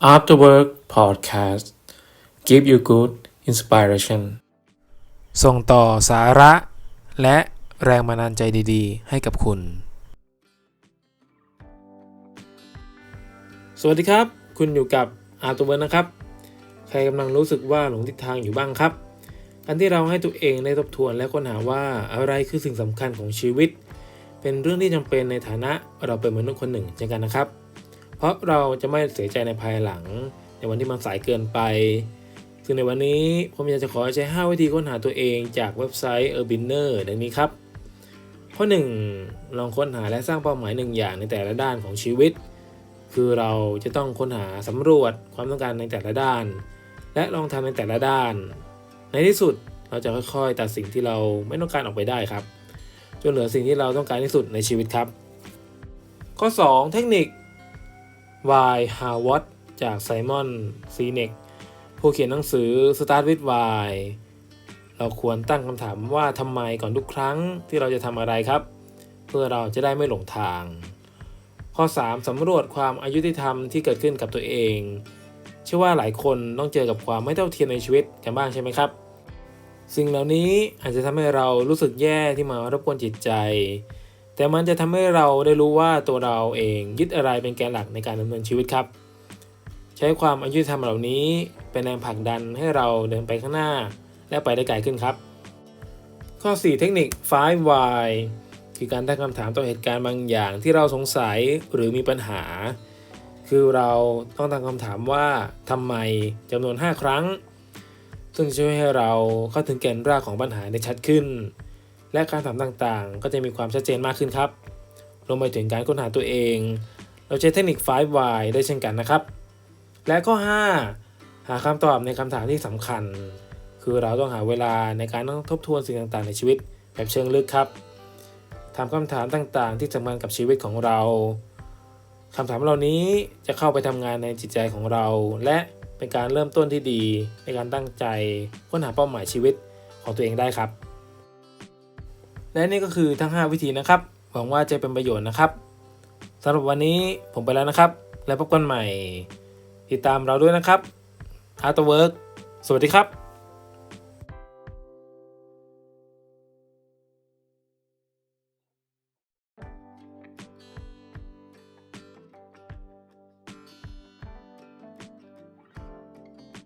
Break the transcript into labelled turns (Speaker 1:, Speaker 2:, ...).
Speaker 1: After Work Podcast Give you good inspiration
Speaker 2: ส่งต่อสาระ และแรงบันดาลใจดีๆ ให้กับคุณ
Speaker 1: สวัสดีครับ คุณอยู่กับ After Work นะครับ ใครกำลังรู้สึกว่าหลงทิศทางอยู่บ้างครับการที่เราให้ตัวเองได้ทบทวนและค้นหาว่าอะไรคือสิ่งสำคัญของชีวิต เป็นเรื่องที่จำเป็นในฐานะเราเป็นมนุษย์คนหนึ่งเช่นกันนะครับ เพราะเราจะไม่เสียใจในภายหลัง ในวันที่มันสายเกินไป ซึ่งในวันนี้ผมอยากจะขอใช้ 5 วิธีค้นหาตัวเองจากเว็บไซต์ Urbiner ดังนี้ครับ ข้อ 1 ลองค้นหาและสร้างเป้าหมายหนึ่งอย่างในแต่ละด้านของชีวิต คือเราจะต้องค้นหาสำรวจความต้องการในแต่ละด้าน และลองทำในแต่ละด้าน ในที่สุดเราจะค่อยๆ ตัดสิ่งที่เราไม่ต้องการออกไปได้ครับ จนเหลือสิ่งที่เราต้องการที่สุดในชีวิตครับ ข้อ 2 เทคนิค Why How What จากไซมอนซีเนกผู้เขียนหนังสือ Start with Why เราควรตั้งคำถามว่าทำไมก่อนทุกครั้งที่เราจะทำอะไรครับ เพื่อเราจะได้ไม่หลงทาง ข้อ 3สำรวจความอายุติธรรมที่เกิดขึ้นกับตัวเอง เชื่อว่าหลายคนต้องเจอกับความไม่เท่าเทียมในชีวิตกันบ้างใช่ไหมครับ สิ่งเหล่านี้อาจจะทำให้เรารู้สึกแย่ที่มารบกวนจิตใจ แต่มันจะทำให้เราได้รู้ว่าตัวเราเองยึดอะไรเป็นแกนหลักในการดำเนินชีวิตครับ ใช้ความอายุธรรมเหล่านี้เป็นแรงผลักดันให้เราเดินไปข้างหน้า และไปได้ไกลขึ้นครับ ข้อ 4 เทคนิค 5 why คือการตั้งคำถามต่อเหตุการณ์บางอย่างที่เราสงสัยหรือมีปัญหา คือเราต้องตั้งคำถามว่าทำไมจำนวน 5 ครั้ง ซึ่งช่วยให้เราเข้าถึงแก่นรากของปัญหาได้ชัดขึ้น และการถามต่างๆ ก็จะมีความชัดเจนมากขึ้นครับ รวมไปถึงการค้นหาตัวเอง เราใช้เทคนิค 5Y ได้เช่นกันนะครับ และข้อ 5 หาคำตอบในคำถามที่สำคัญ คือเราต้องหาเวลาในการต้องทบทวนสิ่งต่างๆ ในชีวิตแบบเชิงลึกครับถามคำถามต่างๆ ที่สำคัญกับชีวิตของเราคำถามเหล่านี้จะเข้าไปทำงานในจิตใจของเรา และเป็นการเริ่มต้นที่ดีในการตั้งใจค้นหาเป้าหมายชีวิตของตัวเองได้ครับ และนี่ก็คือทั้ง 5 วิธีนะครับ หวังว่าจะเป็นประโยชน์นะครับสำหรับวันนี้ผมไปแล้วนะครับ แล้วพบกันใหม่ ติดตามเราด้วยนะครับ Art Work สวัสดีครับ